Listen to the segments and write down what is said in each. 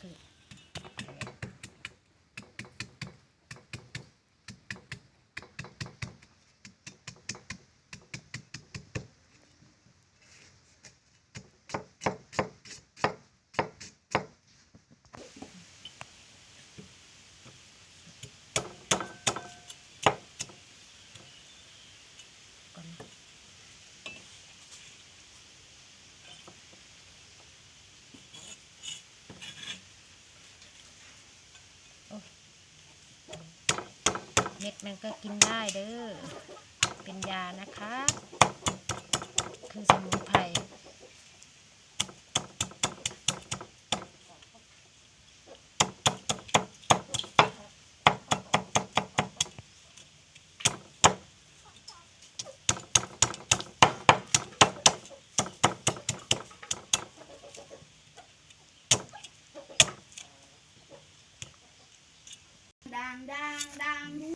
คือ เม็ดมันก็กินได้เด้อ เป็นยานะคะ คือสมุนไพรดังดังดัง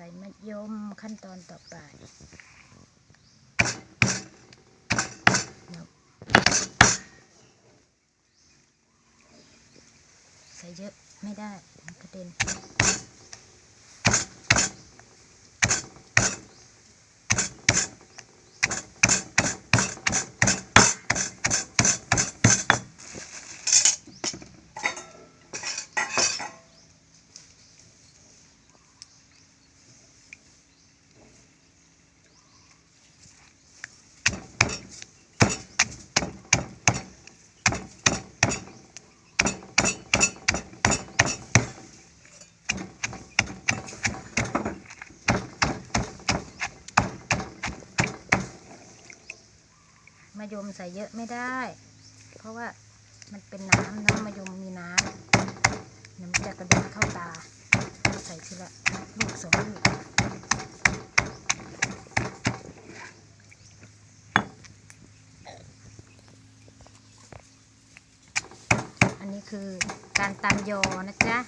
ใส่มะยมขั้นตอนต่อไปใส่เยอะไม่ได้กระเด็น มะยมใส่เยอะไม่ได้ เพราะว่ามันเป็นน้ำเนาะมะยมมีน้ำเดี๋ยวมันจะกระเด็นเข้าตา ใส่ทีละลูกสองลูกอันนี้คือการตำยอนะจ๊ะ